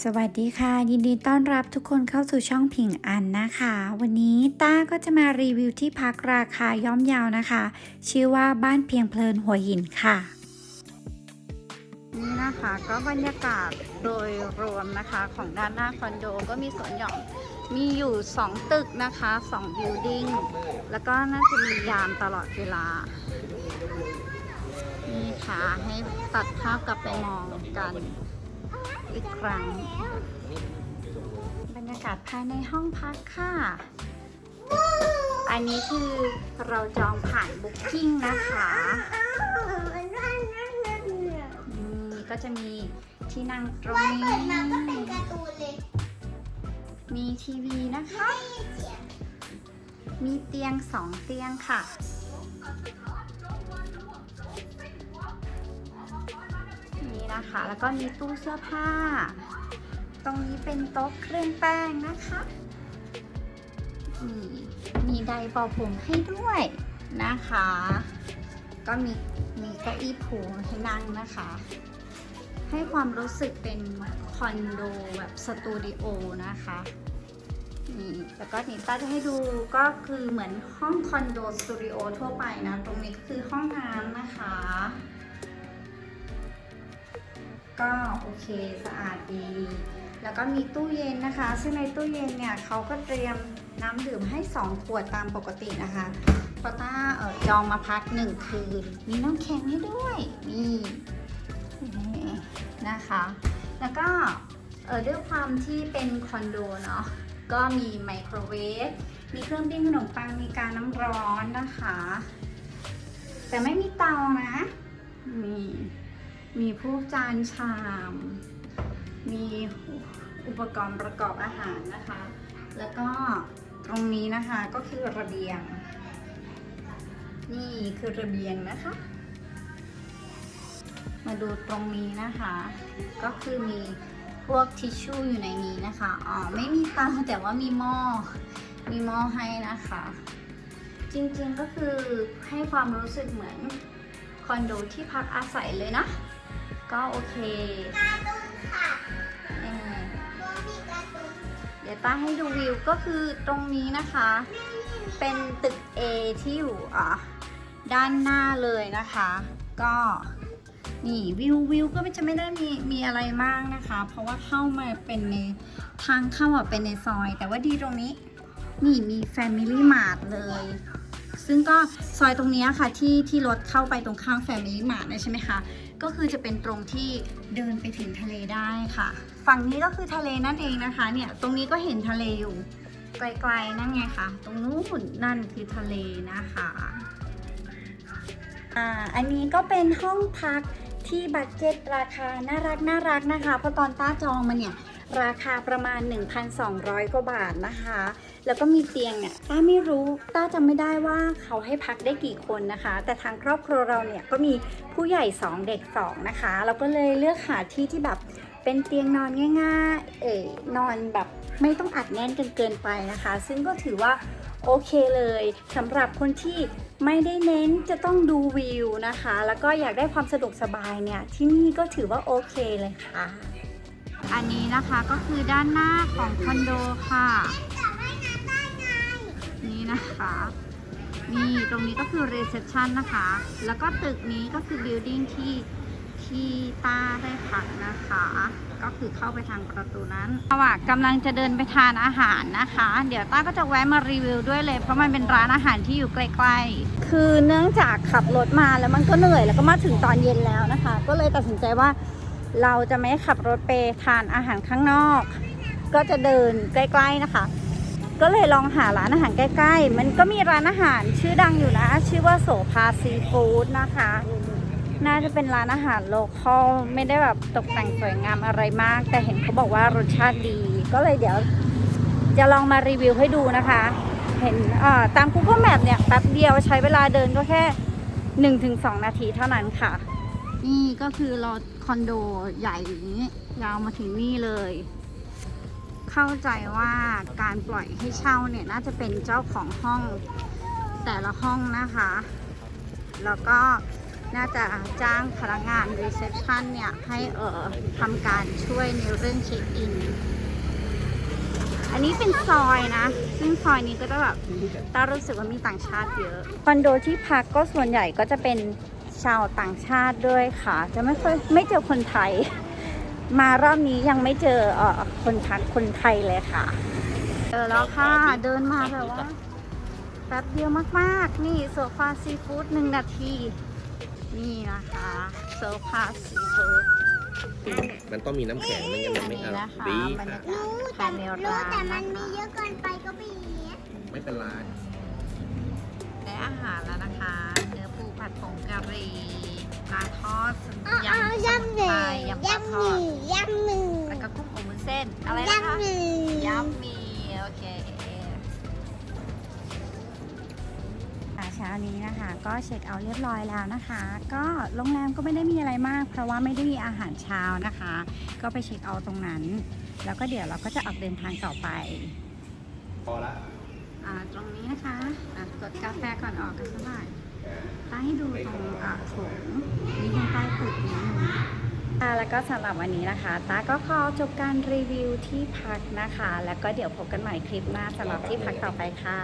สวัสดีค่ะ ยินดีต้อนรับทุกคนเข้าสู่ช่องผิงอันนะคะ วันนี้ต้าก็จะมารีวิวที่พักราคาย่อมเยาวนะคะ ชื่อว่าบ้านเพียงเพลินหัวหินค่ะ นี่นะคะก็บรรยากาศโดยรวมนะคะของด้านหน้าคอนโดก็มีสวนหย่อมมีอยู่ 2 ตึกนะคะ2บิลดิ้งแล้วก็น่าจะมียามตลอดเวลา นี่ค่ะให้ตัดภาพกลับไปมองกัน อีกครั้ง บรรยากาศภายในห้องพักค่ะ อันนี้คือเราจองผ่านบุ๊กกิ้งนะคะนี่ก็จะมีที่นั่งตรงนี้เปิดมาก็เป็นนมีทีวีนะคะ มีเตียงสองเตียงค่ะ นะคะ แล้วก็มีตู้เสื้อผ้า ตรงนี้เป็นโต๊ะเครื่องแป้งนะคะนี่มีไดร์เป่าผมให้ด้วยนะคะ ก็มีมีเก้าอี้ผูให้นั่งนะคะ ให้ความรู้สึกเป็นคอนโดแบบสตูดิโอนะคะนี่แล้วก็นี่ต้าจะให้ดูก็คือเหมือนห้องคอนโดสตูดิโอทั่วไปนะ ตรงนี้ก็คือห้องน้ำนะคะ ก็โอเคสะอาดดี แล้วก็มีตู้เย็นนะคะ ซึ่งในตู้เย็นเนี่ยเขาก็เตรียมน้ำดื่มให้ 2 ขวดตามปกตินะคะพราต้าเออจองมาพักหนึ่งคืน มีน้ำแข็งให้ด้วยนี่นะคะ แล้วก็เออด้วยความที่เป็นคอนโดเนาะก็มีไมโครเวฟมีเครื่องปิ้งขนมปังมีการน้ำร้อนนะคะ แต่ไม่มีเตานะมี มีพวกจานชาม มีอุปกรณ์ประกอบอาหารนะคะ แล้วก็ตรงนี้นะคะก็คือระเบียง นี่คือระเบียงนะคะ มาดูตรงนี้นะคะ ก็คือมีพวกทิชชู่อยู่ในนี้นะคะ อ๋อไม่มีเตาแต่ว่ามีหม้อ มีหม้อให้นะคะ จริงๆก็คือให้ความรู้สึกเหมือนคอนโดที่พักอาศัยเลยนะ ก็โอเคการ์ตูนค่ะเออตัวมีการ์ตูนเดี๋ยวต้าให้ดูวิวก็คือตรงนี้นะคะ เป็นตึก A ที่อยู่อะด้านหน้าเลยนะคะ ก็นี่วิววิวก็จะไม่ได้มีมีอะไรมากนะคะ เพราะว่าเข้ามาเป็นในทางเข้าอะเป็นในซอย แต่ว่าดีตรงนี้ นี่มี Family Mart เลย ซึ่งก็ซอยตรงเนี้ยค่ะที่ที่รถเข้าไปตรงข้าง Family Mart เนี่ยใช่ไหมคะ ก็คือจะเป็นตรงที่เดินไปถึงทะเลได้ค่ะ ฝั่งนี้ก็คือทะเลนั่นเองนะคะเนี่ยตรงนี้ก็เห็นทะเลอยู่ไกลๆนั่นไงคะตรงนู้นนั่นคือทะเลนะคะอ่าอันนี้ก็เป็นห้องพักที่บัตเจ็ตราคาน่ารักน่ารักนะคะเพราะตอนต้าจองมาเนี่ย ราคาประมาณ 1,200 กว่าบาทนะคะ แล้วก็มีเตียงเนี่ยต้าไม่รู้ต้าจำไม่ได้ว่าเขาให้พักได้กี่คนนะคะ แต่ทางครอบครัวเราเนี่ยก็มีผู้ใหญ่ 2 เด็ก 2 นะคะ เราก็เลยเลือกหาที่ที่แบบเป็นเตียงนอนง่ายๆ เอ๋นอนแบบไม่ต้องอัดแน่นกันเกินไปนะคะ ซึ่งก็ถือว่าโอเคเลยสำหรับคนที่ไม่ได้เน้นจะต้องดูวิวนะคะ แล้วก็อยากได้ความสะดวกสบายเนี่ย ที่นี่ก็ถือว่าโอเคเลยค่ะ อันนี้นะคะก็คือด้านหน้าของคอนโดค่ะ นี่นะคะนี่ตรงนี้ก็คือรีเซพชันนะคะ แล้วก็ตึกนี้ก็คือบิลดิ้งที่ที่ต้าได้พักนะคะ ก็คือเข้าไปทางประตูนั้นระหว่างกำลังจะเดินไปทานอาหารนะคะ เดี๋ยวต้าก็จะแวะมารีวิวด้วยเลย เพราะมันเป็นร้านอาหารที่อยู่ใกล้ๆ คือเนื่องจากขับรถมาแล้วมันก็เหนื่อยแล้วก็มาถึงตอนเย็นแล้วนะคะ ก็เลยตัดสินใจว่า เราจะไม่ขับรถไปทานอาหารข้างนอก ก็จะเดินใกล้ ๆนะคะ ก็เลยลองหาร้านอาหารใกล้ ๆ มันก็มีร้านอาหารชื่อดังอยู่นะ ชื่อว่าโสภาซีฟู้ดนะคะ น่าจะเป็นร้านอาหารโลคอลไม่ได้แบบตกแต่งสวยงามอะไรมาก แต่เห็นเขาบอกว่ารสชาติดี ก็เลยเดี๋ยวจะลองมารีวิวให้ดูนะคะ เห็นตาม Google Map เนี่ยแป๊บเดียวใช้เวลาเดินก็แค่ 1-2 นาทีเท่านั้นค่ะ นี่ก็คือราคอนโดใหญ่อย่างนี้ ยาวมาถึงนี่เลย เข้าใจว่าการปล่อยให้เช่าเนี่ยน่าจะเป็นเจ้าของห้องแต่ละห้องนะคะ แล้วก็น่าจะจ้างพนักงานรีเซพชันเนี่ย ให้เอ่อทำการช่วยในเรื่องเช็คอิน อันนี้เป็นซอยนะ ซึ่งซอยนี้ก็จะแบบต้ารู้สึกว่ามีต่างชาติเยอะ คอนโดที่พักก็ส่วนใหญ่ก็จะเป็น ชาวต่างชาติด้วยค่ะ จะไม่ค่อยไม่เจอคนไทย มารอบนี้ยังไม่เจอเอ่อคนพักคนไทยเลยค่ะ เจอแล้วค่ะ เดินมาแบบว่าแป๊บเดียวมากๆ นี่โซฟาซีฟู้ดหนึ่งนาที นี่นะคะโซฟาซีฟู้ดมันต้องมีน้ำแข็งไม่งั้นมันไม่นี่อร่อยนะคะดีบรรยากาศรู้ภาแต่ยในรู้ร้านแต่มันะนมีคะเยอะเกินไปก็ไม่อย่างเงี้ยไม่เป็นไร ผัดผงกะหรี่ปลาทอดสเอายำเอาสมุนยำหไพนึ่รงยำปลายำทหอนึ่ดงยำหนึ่งแล้วก็กุ้งอบวุ้นเส้นอะไรนะคะยำหนึ่งยำมีโอเคอ่าเช้านี้นะคะ ก็เช็คเอาท์เรียบร้อยแล้วนะคะ ก็โรงแรมก็ไม่ได้มีอะไรมาก เพราะว่าไม่ได้มีอาหารเช้านะคะ ก็ไปเช็คเอาท์ตรงนั้น แล้วก็เดี๋ยวเราก็จะออกเดินทางต่อไปพอละอ่าตรงนี้นะคะอะกดกาแฟก่อนออกกันสักหน่อย ตาให้ดูตรงอ่าโถงนี่ข้างใต้ตึกนี้ค่ะแล้วก็สำหรับวันนี้นะคะตาก็ขอจบการรีวิวที่พักนะคะ แล้วก็เดี๋ยวพบกันใหม่คลิปหน้าสำหรับที่พักต่อไปค่ะ